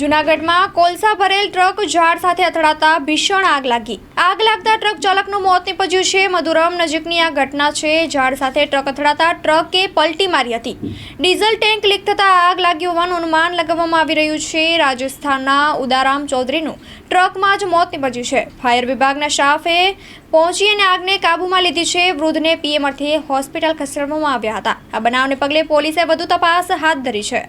જુનાગઢમાં કોલસા ભરેલ ટ્રક ઝાડ સાથે અથડાતા ભીષણ આગ લાગી. આગ લાગતા ટ્રક ચાલકનું મોત નીપજ્યું છે. મધુરમ નજીકની આ ઘટના છે. ઝાડ સાથે ટ્રક અથડાતા ટ્રકે પલટી મારી હતી. ડીઝલ ટેન્ક લીક થતાં આગ લાગી હોવાનું અનુમાન લગાવવામાં આવી રહ્યું છે. રાજસ્થાનના ઉદારામ ચૌધરીનું ટ્રકમાં જ મોત નીપજ્યું છે. ફાયર વિભાગના સ્ટાફે પહોંચી અને આગને કાબૂમાં લીધી છે. વૃદ્ધને પીએમ અર્થે હોસ્પિટલ ખસેડવામાં આવ્યા હતા. આ બનાવને પગલે પોલીસે વધુ તપાસ હાથ ધરી છે.